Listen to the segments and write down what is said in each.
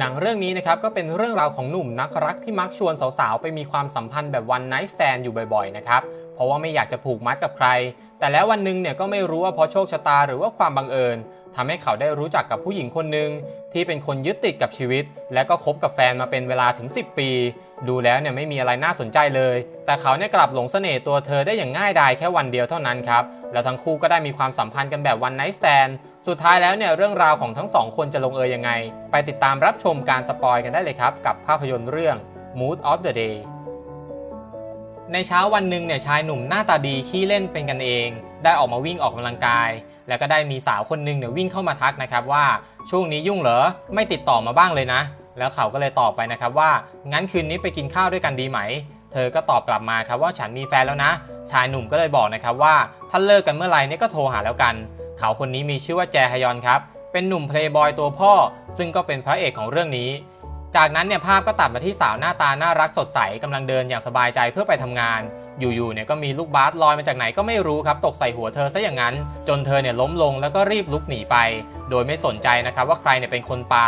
หนังเรื่องนี้นะครับก็เป็นเรื่องราวของหนุ่มนักรักที่มักชวนสาวๆ ไปมีความสัมพันธ์แบบวันไนท์สแซนอยู่บ่อยๆนะครับเพราะว่าไม่อยากจะผูกมัดกับใคร แต่แล้ววันหนึ่งเนี่ยก็ไม่รู้ว่าเพราะโชคชะตาหรือว่าความบังเอิญทำให้เขาได้รู้จักกับผู้หญิงคนหนึ่งที่เป็นคนยึดติดกับชีวิต และก็คบกับแฟนมาเป็นเวลาถึง 10 ปี ดูแล้วเนี่ยไม่มีอะไรน่าสนใจเลย แต่เขาเนี่ยกลับหลงเสน่ห์ตัวเธอได้อย่างง่ายดายแค่วันเดียวเท่านั้นครับ แล้วทั้งคู่ก็ได้มีความสัมพันธ์กันแบบวันไนท์สแตนสุดท้ายแล้วเนี่ยเรื่องราวของทั้งสองคนจะลงเอยยังไง ไปติดตามรับชมการสปอยกันได้เลยครับ กับภาพยนตร์เรื่อง Mood of the Day ในเช้าวันหนึ่งเนี่ยชายหนุ่มหน้าตาดีขี้เล่นเป็นกันเอง ได้ออกมาวิ่งออกกำลังกาย แล้วก็ได้มีสาวคนหนึ่งเนี่ยวิ่งเข้ามาทักนะครับว่าช่วงนี้ยุ่งเหรอไม่ติดต่อมาบ้างเลยนะ แล้วเขาก็เลยตอบไปนะครับว่า งั้นคืนนี้ไปกินข้าวด้วยกันดีไหม เธอก็ตอบกลับมาครับว่าฉันมีแฟนแล้วนะ ชายหนุ่มก็เลยบอกนะครับว่าถ้าเลิกกันเมื่อไหร่นี่ก็โทรหาแล้วกัน เขาคนนี้มีชื่อว่าแจฮยอนครับ เป็นหนุ่มเพลย์บอยตัวพ่อ ซึ่งก็เป็นพระเอกของเรื่องนี้ จากนั้นเนี่ยภาพก็ตัดมาที่สาวหน้าตาน่ารักสดใสกำลังเดินอย่างสบายใจเพื่อไปทำงาน อยู่ๆเนี่ยก็มีลูกบาสลอยมาจากไหนก็ไม่รู้ครับตกใส่หัวเธอซะอย่างนั้น จนเธอเนี่ยล้มลงแล้วก็รีบลุกหนีไป โดยไม่สนใจนะครับว่าใครเนี่ยเป็นคนปา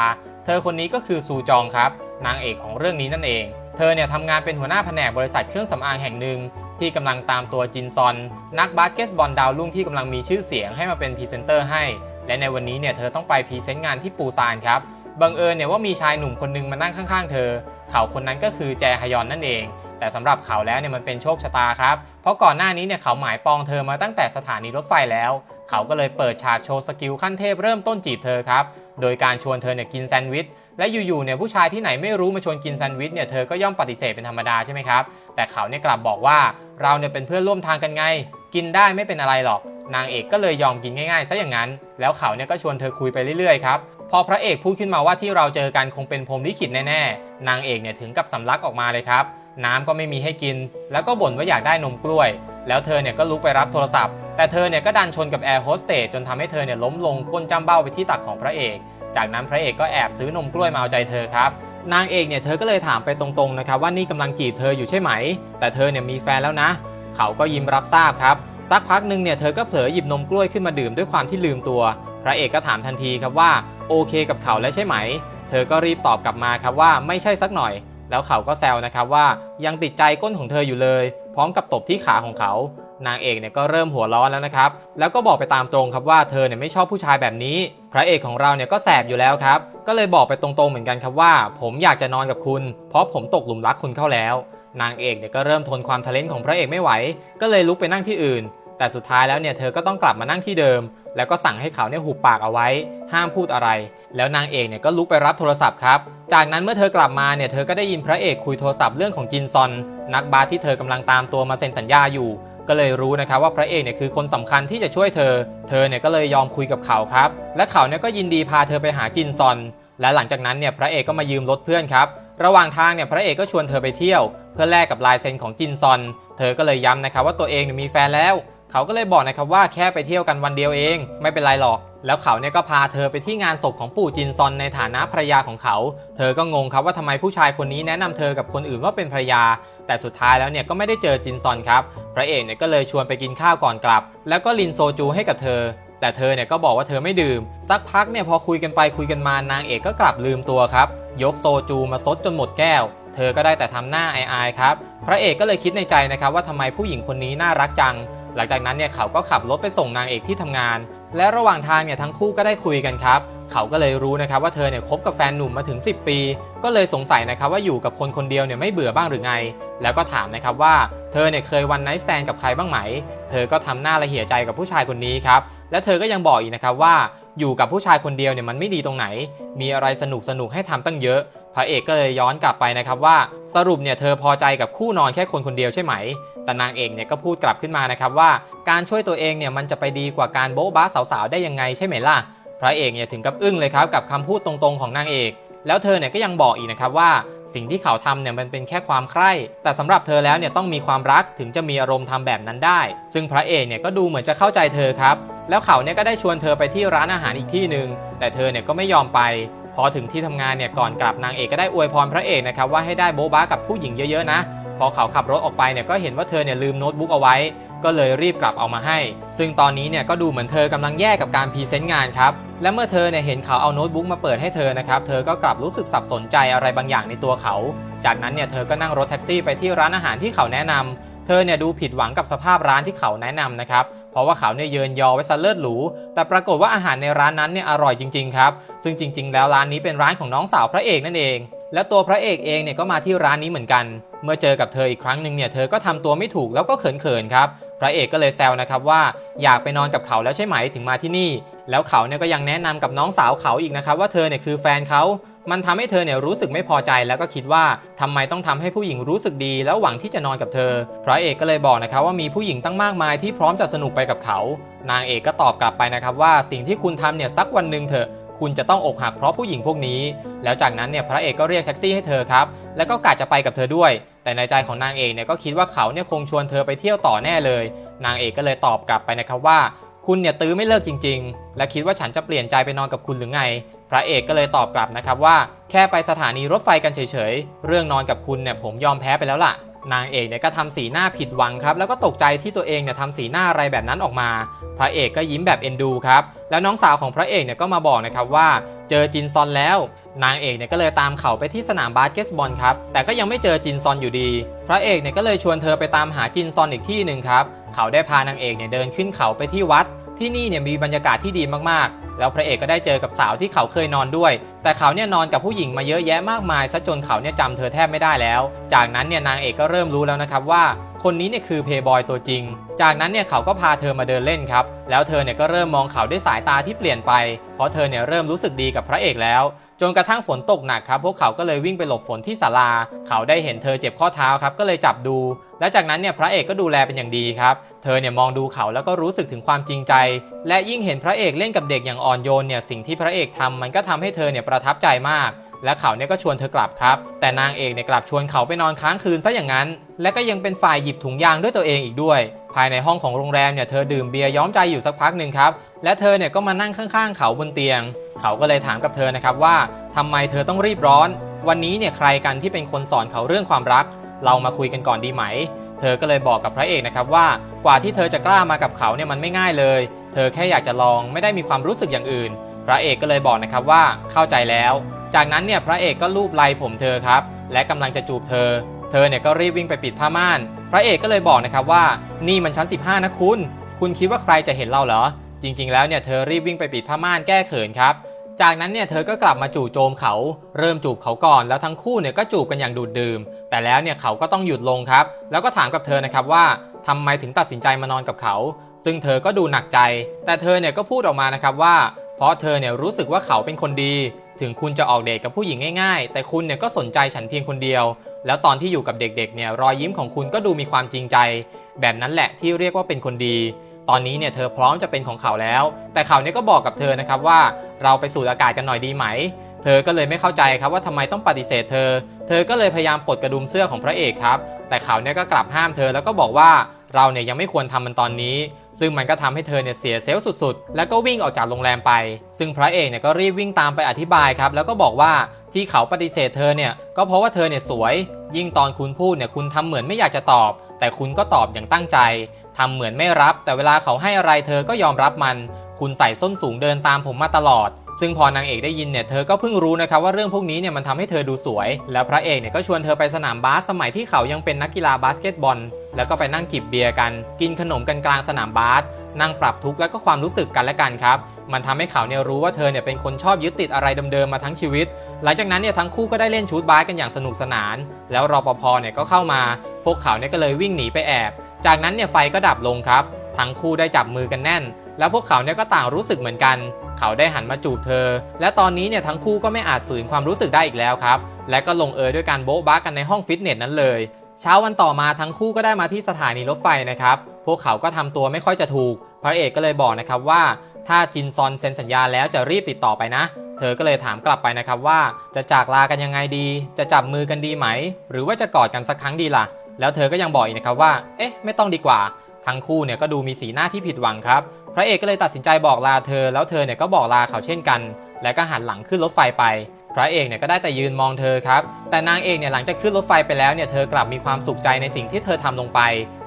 เธอคนนี้ก็คือซูจองครับ นางเอกของเรื่องนี้นั่นเอง เธอเนี่ยทำงานเป็นหัวหน้าแผนกบริษัทเครื่องสำอางแห่งหนึ่งที่กำลังตามตัวจินซอน นักบาสเกตบอลดาวรุ่งที่กำลังมีชื่อเสียงให้มาเป็นพรีเซนเตอร์ให้ และในวันนี้เนี่ยเธอต้องไปพรีเซนต์งานที่ปูซานครับบังเอิญเนี่ยว่ามีชายหนุ่มคนหนึงมานั่งข้างๆ เธอ เขาคนนั้นก็คือแจฮยอนนั่นเอง แต่สำหรับเขาแล้วเนี่ยมันเป็นโชคชะตาครับ เพราะก่อนหน้านี้เนี่ยเขาหมายปองเธอมาตั้งแต่สถานีรถไฟแล้ว เขาก็เลยเปิดฉากโชว์สกิลขั้นเทพเริ่มต้นจีบเธอครับ โดยการชวนเธอเนี่ยกินแซนด์วิชและอยู่ๆเนี่ยผู้ชายที่ไหนไม่รู้มาชวนกินแซนด์วิชเนี่ยเธอก็ย่อมปฏิเสธเป็นธรรมดาใช่ไหมครับแต่เขาเนี่ยกลับบอกว่าเราเนี่ยเป็นเพื่อนร่วมทางกันไง กินได้ไม่เป็นอะไรหรอก นางเอกก็เลยยอมกินง่ายๆซะอย่างนั้น แล้วเขาเนี่ยก็ชวนเธอคุยไปเรื่อยๆครับพอพระเอกพูดขึ้นมาว่าที่เราเจอกันคงเป็นพรหมลิขิตแน่ๆนางเอกเนี่ยถึงกับสำลักออกมาเลยครับน้ำก็ไม่มีให้กิน แล้วก็บ่นว่าอยากได้นมกล้วย แล้วเธอเนี่ยก็ลุกไปรับโทรศัพท์ แต่เธอเนี่ยก็ดันชนกับแอร์โฮสเตสจนทำให้เธอเนี่ยล้มลงก้นจ้ำเบ้าไปที่ตักของพระเอก จากนั้นพระเอกก็แอบซื้อนมกล้วยมาเอาใจเธอครับนางเอกเนี่ยเธอก็เลยถามไปตรงๆนะครับว่านี่กำลังจีบเธออยู่ใช่ไหม แต่เธอเนี่ยมีแฟนแล้วนะ เขาก็ยิ้มรับทราบครับ สักพักหนึ่งเนี่ยเธอก็เผลอหยิบนมกล้วยขึ้นมาดื่มด้วยความที่ลืมตัว พระเอกก็ถามทันทีครับว่าโอเคกับเขาแล้วใช่ไหม เธอก็รีบตอบกลับมาครับว่าไม่ใช่สักหน่อย แล้วเขาก็แซวนะครับว่ายังติดใจก้นของเธออยู่เลย ร้อมกับตบที่ขาของเขา นางเอกเนี่ยก็เริ่มหัวร้อนแล้วนะครับ แล้วก็บอกไปตามตรงครับว่าเธอเนี่ยไม่ชอบผู้ชายแบบนี้ พระเอกของเราเนี่ยก็แสบอยู่แล้วครับ ก็เลยบอกไปตรงๆเหมือนกันครับว่า ผมอยากจะนอนกับคุณ เพราะผมตกหลุมรักคุณเข้าแล้ว นางเอกเนี่ยก็เริ่มทนความทะเลนของพระเอกไม่ไหว ก็เลยลุกไปนั่งที่อื่น แต่สุดท้ายแล้วเนี่ยเธอก็ต้องกลับมานั่งที่เดิม แล้วก็สั่งให้เขาเนี่ยหุบปากเอาไว้ ห้ามพูดอะไร แล้วนางเอกเนี่ยก็ลุกไปรับโทรศัพท์ครับจากนั้นเมื่อเธอกลับมาเนี่ยเธอก็ได้ยินพระเอกคุยโทรศัพท์เรื่องของจินซอน นักบาสที่เธอกำลังตามตัวมาเซ็นสัญญาอยู่ ก็เลยรู้นะครับว่าพระเอกเนี่ยคือคนสำคัญที่จะช่วยเธอ เธอเนี่ยก็เลยยอมคุยกับเขาครับ และเขาเนี่ยก็ยินดีพาเธอไปหาจินซอน และหลังจากนั้นเนี่ยพระเอกก็มายืมรถเพื่อนครับระหว่างทางเนี่ยพระเอกก็ชวนเธอไปเที่ยว เพื่อแลกกับลายเซ็นของจินซอน เธอก็เลยย้ำนะครับว่าตัวเองมีแฟนแล้ว เขาก็เลยบอกนะครับว่าแค่ไปเที่ยวกันวันเดียวเอง ไม่เป็นไรหรอก แล้วเขาเนี่ยก็พาเธอไปที่งานศพของปู่จินซอนในฐานะภรรยาของเขา เธอก็งงครับว่าทำไมผู้ชายคนนี้แนะนำเธอกับคนอื่นว่าเป็นภรรยา แต่สุดท้ายแล้วเนี่ยก็ไม่ได้เจอจินซอนครับ พระเอกเนี่ยก็เลยชวนไปกินข้าวก่อนกลับ แล้วก็ลินโซจูให้กับเธอแต่เธอเนี่ยก็บอกว่าเธอไม่ดื่ม สักพักเนี่ยพอคุยกันไปคุยกันมานางเอกก็กลับลืมตัวครับ ยกโซจูมาซดจนหมดแก้ว เธอก็ได้แต่ทำหน้าอายๆครับ พระเอกก็เลยคิดในใจนะครับว่าทำไมผู้หญิงคนนี้น่ารักจัง หลังจากนั้นเนี่ยเขาก็ขับรถไปส่งนางเอกที่ทำงาน และระหว่างทางเนี่ยทั้งคู่ก็ได้คุยกันครับ เขาก็เลยรู้นะครับว่าเธอเนี่ยคบกับแฟนหนุ่มมาถึง 10 ปี ก็เลยสงสัยนะครับว่าอยู่กับคนคนเดียวเนี่ยไม่เบื่อบ้างหรือไง แล้วก็ถามนะครับว่าเธอเนี่ยเคยวันไนท์สแตนกับใครบ้างไหม เธอก็ทำหน้าละเหี่ยใจกับผู้ชายคนนี้ครับและเธอก็ยังบอกอีกนะครับว่าอยู่กับผู้ชายคนเดียวเนี่ยมันไม่ดีตรงไหน มีอะไรสนุกสนุกให้ทำตั้งเยอะ พระเอกก็เลยย้อนกลับไปนะครับว่าสรุปเนี่ยเธอพอใจกับคู่นอนแค่คนคนเดียวใช่ไหม แต่นางเอกเนี่ยก็พูดกลับขึ้นมานะครับว่าการช่วยตัวเองเนี่ยมันจะไปดีกว่าการโบ๊ะบ้าสาวๆได้ยังไงใช่ไหมล่ะพระเอกเนี่ยถึงกับอึ้งเลยครับกับคำพูดตรงๆของนางเอก แล้วเธอเนี่ยก็ยังบอกอีกนะครับว่าสิ่งที่เขาทำเนี่ยมันเป็นแค่ความใคร่แต่สำหรับเธอแล้วเนี่ยต้องมีความรักถึงจะมีอารมณ์ทำแบบนั้นได้ ซึ่งพระเอกเนี่ยก็ดูเหมือนจะเข้าใจเธอครับแล้วเขาเนี่ยก็ได้ชวนเธอไปที่ร้านอาหารอีกที่หนึ่งแต่เธอเนี่ยก็ไม่ยอมไป พอถึงที่ทำงานเนี่ยก่อนกลับนางเอกก็ได้อวยพรพระเอกนะครับว่าให้ได้โบ๊ะบ้ากับผู้หญิงเยอะๆนะ พอเขาขับรถออกไปเนี่ยก็เห็นว่าเธอเนี่ยลืมโน้ตบุ๊กเอาไว้ ก็เลยรีบกลับเอามาให้ ซึ่งตอนนี้เนี่ยก็ดูเหมือนเธอกำลังแย่กับการพรีเซนต์งานครับและเมื่อเธอเนี่ยเห็นเขาเอาโน้ตบุ๊กมาเปิดให้เธอนะครับเธอก็กลับรู้สึกสับสนใจอะไรบางอย่างในตัวเขา จากนั้นเนี่ยเธอก็นั่งรถแท็กซี่ไปที่ร้านอาหารที่เขาแนะนำเธอเนี่ยดูผิดหวังกับสภาพร้านที่เขาแนะนำนะครับเพราะว่าเขาเนี่ยเยินยอไว้ซะเลิศหรู แต่ปรากฏว่าอาหารในร้านนั้นเนี่ยอร่อยจริงๆครับ ซึ่งจริง ๆ แล้วร้านนี้เป็นร้านของน้องสาวพระเอกนั่นเอง และตัวพระเอกเองเนี่ยก็มาที่ร้านนี้เหมือนกัน เมื่อเจอกับเธออีกครั้งหนึ่งเนี่ยเธอก็ทำตัวไม่ถูกแล้วก็เขินๆครับพระเอกก็เลยแซวนะครับว่าอยากไปนอนกับเขาแล้วใช่ไหมถึงมาที่นี่ แล้วเขาเนี่ยก็ยังแนะนำกับน้องสาวเขาอีกนะครับว่าเธอเนี่ยคือแฟนเขา มันทำให้เธอเนี่ยรู้สึกไม่พอใจแล้วก็คิดว่าทำไมต้องทำให้ผู้หญิงรู้สึกดี แล้วหวังที่จะนอนกับเธอ พระเอกก็เลยบอกนะครับว่ามีผู้หญิงตั้งมากมายที่พร้อมจะสนุกไปกับเขา นางเอกก็ตอบกลับไปนะครับว่าสิ่งที่คุณทำเนี่ยสักวันหนึ่งเถอะ คุณจะต้องอกหักเพราะผู้หญิงพวกนี้ แล้วจากนั้นเนี่ยพระเอกก็เรียกแท็กซี่ให้เธอครับ แล้วก็กะจะไปกับเธอด้วย แต่ในใจของนางเอกเนี่ยก็คิดว่าเขาเนี่ยคงชวนเธอไปเที่ยวต่อแน่เลย นางเอกก็เลยตอบกลับไปนะครับว่า คุณเนี่ยตื้อไม่เลิกจริง ๆ และคิดว่าฉันจะเปลี่ยนใจไปนอนกับคุณหรือไง พระเอกก็เลยตอบกลับนะครับว่า แค่ไปสถานีรถไฟกันเฉยๆ เรื่องนอนกับคุณเนี่ยผมยอมแพ้ไปแล้วล่ะ นางเอกเนี่ยก็ทำสีหน้าผิดหวังครับ แล้วก็ตกใจที่ตัวเองเนี่ยทำสีหน้าอะไรแบบนั้นออกมา พระเอกก็ยิ้มแบบเอ็นดูครับ แล้วน้องสาวของพระเอกเนี่ยก็มาบอกนะครับว่าเจอจินซอนแล้ว นางเอกเนี่ยก็เลยตามเขาไปที่สนามบาสเกตบอลครับ แต่ก็ยังไม่เจอจินซอนอยู่ดี พระเอกเนี่ยก็เลยชวนเธอไปตามหาจินซอนอีกที่หนึ่งครับ เขาได้พานางเอกเนี่ยเดินขึ้นเขาไปที่วัด ที่นี่เนี่ยมีบรรยากาศที่ดีมากๆ แล้วพระเอกก็ได้เจอกับสาวที่เขาเคยนอนด้วย แต่เขาเนี่ยนอนกับผู้หญิงมาเยอะแยะมากมายซะจนเขาเนี่ยจำเธอแทบไม่ได้แล้ว จากนั้นเนี่ยนางเอกก็เริ่มรู้แล้วนะครับว่า คนนี้เนี่ยคือเพย์บอยตัวจริง จากนั้นเนี่ยเขาก็พาเธอมาเดินเล่นครับ แล้วเธอเนี่ยก็เริ่มมองเขาด้วยสายตาที่เปลี่ยนไป เพราะเธอเนี่ยเริ่มรู้สึกดีกับพระเอกแล้ว จนกระทั่งฝนตกหนักครับ พวกเขาก็เลยวิ่งไปหลบฝนที่ศาลา เขาได้เห็นเธอเจ็บข้อเท้าครับ ก็เลยจับดู และจากนั้นเนี่ยพระเอกก็ดูแลเป็นอย่างดีครับ เธอเนี่ยมองดูเขาแล้วก็รู้สึกถึงความจริงใจ และยิ่งเห็นพระเอกเล่นกับเด็กอย่างอ่อนโยนเนี่ย สิ่งที่พระเอกทำมันก็ทำให้เธอเนี่ยประทับใจมาก และเขาเนี่ยก็ชวนเธอกลับครับ แต่นางเอกเนี่ยกลับชวนเขาไปนอนค้างคืนซะอย่างนั้น และก็ยังเป็นฝ่ายหยิบถุงยางด้วยตัวเองอีกด้วย ภายในห้องของโรงแรมเนี่ยเธอดื่มเบียร์ย้อมใจอยู่สักพักหนึ่งครับ และเธอเนี่ยก็มานั่งข้างๆ เขาบนเตียง เขาก็เลยถามกับเธอนะครับว่าทำไมเธอต้องรีบร้อน วันนี้เนี่ยใครกันที่เป็นคนสอนเขาเรื่องความรัก เรามาคุยกันก่อนดีไหม เธอก็เลยบอกกับพระเอกนะครับว่ากว่าที่เธอจะกล้ามากับเขาเนี่ยมันไม่ง่ายเลย เธอแค่อยากจะลองไม่ได้มีความรู้สึกอย่างอื่น พระเอกก็เลยบอกนะครับว่าเข้าใจแล้ว จากนั้นเนี่ยพระเอกก็ลูบไล่ผมเธอครับ และกำลังจะจูบเธอ เธอเนี่ยก็รีบวิ่งไปปิดผ้าม่าน พระเอกก็เลยบอกนะครับว่า นี่มันชั้น 15 นะคุณ คุณคิดว่าใครจะเห็นเราเหรอ จริง ๆ แล้วเนี่ยเธอรีบวิ่งไปปิดผ้าม่านแก้เขินครับ จากนั้นเนี่ยเธอก็กลับมาจู่โจมเขา เริ่มจูบเขาก่อน แล้วทั้งคู่เนี่ยก็จูบกันอย่างดูดดื่ม แต่แล้วเนี่ยเขาก็ต้องหยุดลงครับ แล้วก็ถามกับเธอนะครับว่าทำไมถึงตัดสินใจมานอนกับเขา ซึ่งเธอก็ดูหนักใจ แต่เธอเนี่ยก็พูดออกมานะครับว่า เพราะเธอเนี่ยรู้สึกว่าเขาเป็นคนดี ถึงคุณจะออกเดทกับผู้หญิงง่ายๆ แต่คุณเนี่ยก็สนใจฉันเพียงคนเดียว แล้วตอนที่อยู่กับเด็กๆเนี่ยรอยยิ้มของคุณก็ดูมีความจริงใจ แบบนั้นแหละที่เรียกว่าเป็นคนดี ตอนนี้เนี่ยเธอพร้อมจะเป็นของเขาแล้ว แต่เขาเนี่ยก็บอกกับเธอนะครับว่าเราไปสูดอากาศกันหน่อยดีไหม เธอก็เลยไม่เข้าใจครับว่าทำไมต้องปฏิเสธเธอ เธอก็เลยพยายามปลดกระดุมเสื้อของพระเอกครับ แต่เขาเนี่ยก็กลับห้ามเธอแล้วก็บอกว่าเราเนี่ยยังไม่ควรทำมันตอนนี้ ซึ่งมันก็ทำให้เธอเนี่ยเสียเซลล์สุดๆ แล้วก็วิ่งออกจากโรงแรมไป ซึ่งพระเอกเนี่ยก็รีบวิ่งตามไปอธิบายครับ แล้วก็บอกว่าที่เขาปฏิเสธเธอเนี่ยก็เพราะว่าเธอเนี่ยสวย ยิ่งตอนคุณพูดเนี่ยคุณทำเหมือนไม่อยากจะตอบ แต่คุณก็ตอบอย่างตั้งใจทำเหมือนไม่รับ แต่เวลาเขาให้อะไรเธอก็ยอมรับมัน คุณใส่ส้นสูงเดินตามผมมาตลอด ซึ่งพอนางเอกได้ยินเนี่ยเธอก็เพิ่งรู้นะครับว่าเรื่องพวกนี้เนี่ยมันทำให้เธอดูสวย แล้วพระเอกเนี่ยก็ชวนเธอไปสนามบาสสมัยที่เขายังเป็นนักกีฬาบาสเกตบอล แล้วก็ไปนั่งจิบเบียร์กัน กินขนมกันกลางสนามบาสนั่งปรับทุกข์และก็ความรู้สึกกันและกันครับมันทำให้เขาเนี่ยรู้ว่าเธอเนี่ยเป็นคนชอบยึดติดอะไรเดิมๆมาทั้งชีวิต หลังจากนั้นเนี่ยทั้งคู่ก็ได้เล่นชูตบาสกันอย่างสนุกสนาน แล้วรปภเนี่ยก็เข้ามา พวกเขาเนี่ยก็เลยวิ่งหนีไปแอบ จากนั้นเนี่ยไฟก็ดับลงครับ ทั้งคู่ได้จับมือกันแน่น แล้วพวกเขาเนี่ยก็ต่างรู้สึกเหมือนกัน เขาได้หันมาจูบเธอ และตอนนี้เนี่ยทั้งคู่ก็ไม่อาจฝืนความรู้สึกได้อีกแล้วครับ และก็ลงเอยด้วยการโบ๊ะบ้ากันในห้องฟิตเนสนั้นเลย เช้าวันต่อมาทั้งคู่ก็ได้มาที่สถานีรถไฟนะครับ พวกเขาก็ทำตัวไม่ค่อยจะถูก พระเอกก็เลยบอกนะครับว่า ถ้าจินซอนเซ็นสัญญาแล้วจะรีบติดต่อไปนะ เธอก็เลยถามกลับไปนะครับว่า จะจากลากันยังไงดี จะจับมือกันดีไหม หรือว่าจะกอดกันสักครั้งดีล่ะ แล้วเธอก็ยังบอกอีกนะครับว่า เอ๊ะ ไม่ต้องดีกว่า ทั้งคู่เนี่ยก็ดูมีสีหน้าที่ผิดหวังครับ ระเอกก็เลยตัดสินใจบอกลาเธอ แล้วเธอเนี่ยก็บอกลาเขาเช่นกัน แล้วก็หันหลังขึ้นรถไฟไป พระเอกเนี่ยก็ได้แต่ยืนมองเธอครับ แต่นางเอกเนี่ยหลังจากขึ้นรถไฟไปแล้วเนี่ยเธอกลับมีความสุขใจในสิ่งที่เธอทำลงไป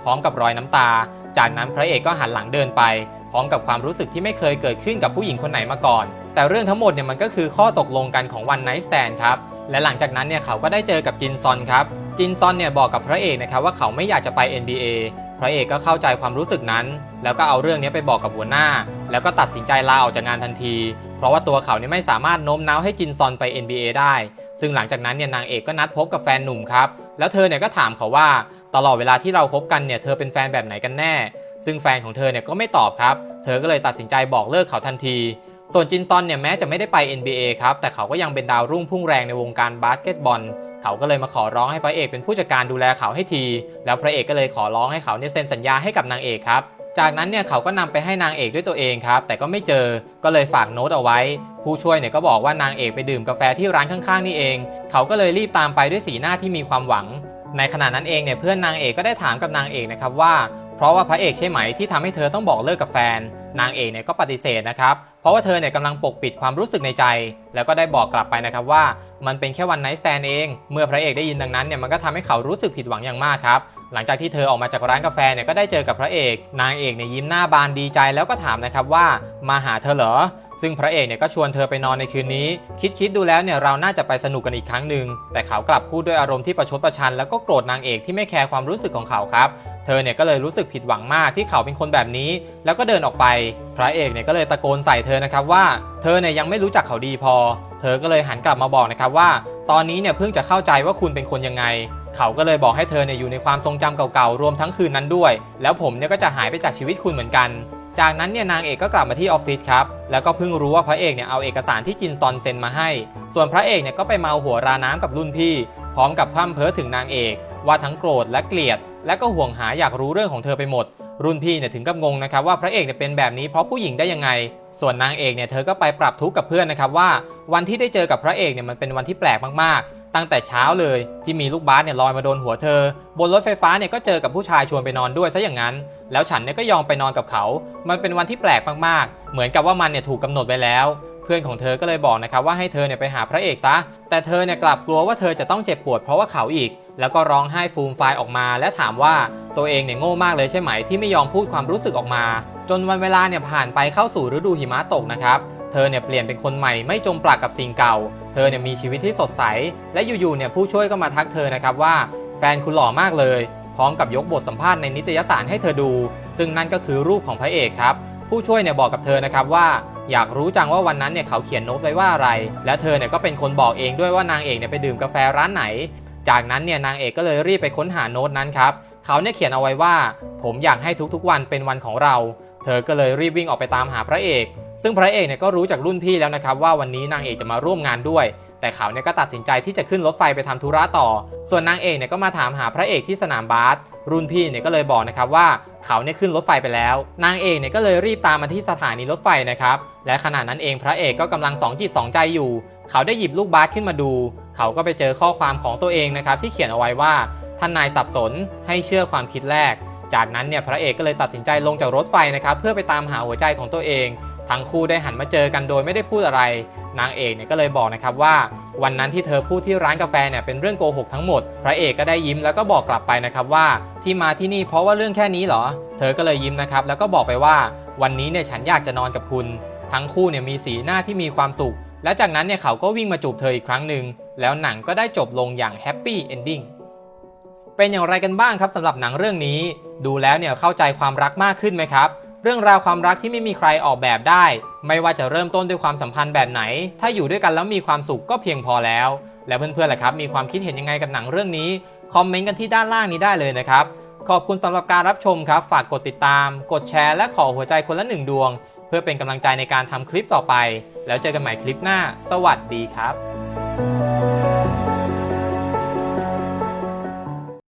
พร้อมกับรอยน้ำตา จากนั้นพระเอกก็หันหลังเดินไป พร้อมกับความรู้สึกที่ไม่เคยเกิดขึ้นกับผู้หญิงคนไหนมาก่อน แต่เรื่องทั้งหมดเนี่ยมันก็คือข้อตกลงกันของวันไนท์สแตนครับและหลังจากนั้นเนี่ยเขาก็ได้เจอกับจินซอนครับจินซอนเนี่ยบอกกับพระเอกนะครับว่าเขาไม่อยากจะไป NBA พระเอกก็เข้าใจความรู้สึกนั้น แล้วก็เอาเรื่องนี้ไปบอกกับหัวหน้า แล้วก็ตัดสินใจลาออกจากงานทันที เพราะว่าตัวเขาเนี่ยไม่สามารถโน้มน้าวให้จินซอนไป NBA ได้ ซึ่งหลังจากนั้นเนี่ยนางเอกก็นัดพบกับแฟนหนุ่มครับ แล้วเธอเนี่ยก็ถามเขาว่าตลอดเวลาที่เราคบกันเนี่ยเธอเป็นแฟนแบบไหนกันแน่ ซึ่งแฟนของเธอเนี่ยก็ไม่ตอบครับ เธอก็เลยตัดสินใจบอกเลิกเขาทันที ส่วนจินซอนเนี่ยแม้จะไม่ได้ไป NBA ครับแต่เขาก็ยังเป็นดาวรุ่งพุ่งแรงในวงการบาสเกตบอล เขาก็เลยมาขอร้องให้พระเอกเป็นผู้จัดการดูแลเขาให้ที แล้วพระเอกก็เลยขอร้องให้เขาเนี่ยเซ็นสัญญาให้กับนางเอกครับ จากนั้นเนี่ยเขาก็นำไปให้นางเอกด้วยตัวเองครับ แต่ก็ไม่เจอ ก็เลยฝากโน้ตเอาไว้ ผู้ช่วยเนี่ยก็บอกว่านางเอกไปดื่มกาแฟที่ร้านข้างๆนี่เอง เขาก็เลยรีบตามไปด้วยสีหน้าที่มีความหวัง ในขณะนั้นเองเนี่ยเพื่อนนางเอกก็ได้ถามกับนางเอกนะครับว่า เพราะว่าพระเอกใช่ไหมที่ทำให้เธอต้องบอกเลิกกับแฟน นางเอกเนี่ยก็ปฏิเสธนะครับ เพราะว่าเธอเนี่ยกำลังปกปิดความรู้สึกในใจ แล้วก็ได้บอกกลับไปนะครับว่า มันเป็นแค่วันไนท์สแตนเอง เมื่อพระเอกได้ยินดังนั้นเนี่ยมันก็ทำให้เขารู้สึกผิดหวังอย่างมากครับ หลังจากที่เธอออกมาจากร้านกาแฟเนี่ยก็ได้เจอกับพระเอก นางเอกเนี่ยยิ้มหน้าบานดีใจแล้วก็ถามนะครับว่ามาหาเธอเหรอ ซึ่งพระเอกเนี่ยก็ชวนเธอไปนอนในคืนนี้ คิดคิดดูแล้วเนี่ยเราน่าจะไปสนุกกันอีกครั้งหนึ่งแต่เขากลับพูดด้วยอารมณ์ที่ประชดประชัน แล้วก็โกรธนางเอกที่ไม่แคร์ความรู้สึกของเขาครับเธอเนี่ยก็เลยรู้สึกผิดหวังมากที่เขาเป็นคนแบบนี้ แล้วก็เดินออกไป พระเอกเนี่ยก็เลยตะโกนใส่เธอนะครับว่าเธอเนี่ยยังไม่รู้จักเขาดีพอ เธอก็เลยหันกลับมาบอกนะครับว่า ตอนนี้เนี่ยเพิ่งจะเข้าใจว่าคุณเป็นคนยังไง เขาก็เลยบอกให้เธอเนี่ยอยู่ในความทรงจำเก่าๆรวมทั้งคืนนั้นด้วย แล้วผมเนี่ยก็จะหายไปจากชีวิตคุณเหมือนกัน จากนั้นเนี่ยนางเอกก็กลับมาที่ออฟฟิศครับแล้วก็เพิ่งรู้ว่าพระเอกเนี่ยเอาเอกสารที่จินซอนเซ็นมาให้ ส่วนพระเอกเนี่ยก็ไปเมาหัวราน้ำกับรุ่นพี่ พร้อมกับพร่ำเพ้อถึงนางเอก ว่าทั้งโกรธและเกลียด และก็ห่วงหาอยากรู้เรื่องของเธอไปหมด รุ่นพี่เนี่ยถึงกับงงนะครับว่าพระเอกเนี่ยเป็นแบบนี้เพราะผู้หญิงได้ยังไง ส่วนนางเอกเนี่ยเธอก็ไปปรับทุกข์กับเพื่อนนะครับว่าวันที่ได้เจอกับพระเอกเนี่ยมันเป็นวันที่แปลกมากๆ ตั้งแต่เช้าเลยที่มีลูกบาสเนี่ยลอยมาโดนหัวเธอ บนรถไฟฟ้าเนี่ยก็เจอกับผู้ชายชวนไปนอนด้วยซะอย่างนั้น แล้วฉันเนี่ยก็ยอมไปนอนกับเขา มันเป็นวันที่แปลกมากๆ เหมือนกับว่ามันเนี่ยถูกกำหนดไว้แล้ว เพื่อนของเธอก็เลยบอกนะครับว่าให้เธอเนี่ยไปหาพระเอกซะ แต่เธอเนี่ยกลับกลัวว่าเธอจะต้องเจ็บปวดเพราะว่าเขาอีก แล้วก็ร้องไห้ฟูมฟายออกมา และถามว่าตัวเองเนี่ยโง่มากเลยใช่ไหมที่ไม่ยอมพูดความรู้สึกออกมา จนวันเวลาเนี่ยผ่านไปเข้าสู่ฤดูหิมะตกนะครับเธอเนี่ยเปลี่ยนเป็นคนใหม่ไม่จมปลักกับสิ่งเก่า เธอเนี่ยมีชีวิตที่สดใส และอยู่ๆเนี่ยผู้ช่วยก็มาทักเธอนะครับว่า แฟนคุณหล่อมากเลย พร้อมกับยกบทสัมภาษณ์ในนิตยสารให้เธอดู ซึ่งนั่นก็คือรูปของพระเอกครับ ผู้ช่วยเนี่ยบอกกับเธอนะครับว่าอยากรู้จังว่าวันนั้นเนี่ยเขาเขียนโน้ตไว้ว่าอะไร และเธอเนี่ยก็เป็นคนบอกเองด้วยว่านางเอกเนี่ยไปดื่มกาแฟร้านไหน จากนั้นเนี่ยนางเอกก็เลยรีบไปค้นหาโน้ตนั้นครับเขาเนี่ยเขียนเอาไว้ว่า ผมอยากให้ทุกๆวันเป็นวันของเรา เธอก็เลยรีบวิ่งออกไปตามหาพระเอก ซึ่งพระเอกเนี่ยก็รู้จากรุ่นพี่แล้วนะครับว่าวันนี้นางเอกจะมาร่วมงานด้วย แต่เขาเนี่ยก็ตัดสินใจที่จะขึ้นรถไฟไปทำธุระต่อ ส่วนนางเอกเนี่ยก็มาถามหาพระเอกที่สนามบาส รุ่นพี่เนี่ยก็เลยบอกนะครับว่าเขาเนี่ยขึ้นรถไฟไปแล้ว นางเอกเนี่ยก็เลยรีบตามมาที่สถานีรถไฟนะครับ และขณะนั้นเองพระเอกก็กำลังสองจิตสองใจอยู่ เขาได้หยิบลูกบาสขึ้นมาดู เขาก็ไปเจอข้อความของตัวเองนะครับที่เขียนเอาไว้ว่าท่านนายสับสนให้เชื่อความคิดแรก จากนั้นเนี่ยพระเอกก็เลยตัดสินใจลงจากรถไฟนะครับเพื่อไปตามหาหัวใจของตัวเอง ทั้งคู่ได้หันมาเจอกันโดยไม่ได้พูดอะไร นางเอกเนี่ยก็เลยบอกนะครับว่า วันนั้นที่เธอพูดที่ร้านกาแฟเนี่ยเป็นเรื่องโกหกทั้งหมด พระเอกก็ได้ยิ้มแล้วก็บอกกลับไปนะครับว่า ที่มาที่นี่เพราะว่าเรื่องแค่นี้เหรอ เธอก็เลยยิ้มนะครับแล้วก็บอกไปว่า วันนี้เนี่ยฉันอยากจะนอนกับคุณ ทั้งคู่เนี่ยมีสีหน้าที่มีความสุข และจากนั้นเนี่ยเขาก็วิ่งมาจูบเธออีกครั้งหนึ่งแล้วหนังก็ได้จบลงอย่างแฮปปี้เอนดิ้งเป็นอย่างไรกันบ้างครับสำหรับหนังเรื่องนี้ ดูแล้วเนี่ยเข้าใจความรักมากขึ้นไหมครับ เรื่องราวความรักที่ไม่มีใครออกแบบได้ ไม่ว่าจะเริ่มต้นด้วยความสัมพันธ์แบบไหน ถ้าอยู่ด้วยกันแล้วมีความสุขก็เพียงพอแล้ว แล้วเพื่อนๆล่ะครับ มีความคิดเห็นยังไงกับหนังเรื่องนี้ คอมเมนต์กันที่ด้านล่างนี้ได้เลยนะครับ ขอบคุณสำหรับการรับชมครับ ฝากกดติดตาม กดแชร์ และขอหัวใจคนละหนึ่งดวง เพื่อเป็นกำลังใจในการทำคลิปต่อไป แล้วเจอกันใหม่คลิปหน้า สวัสดีครับ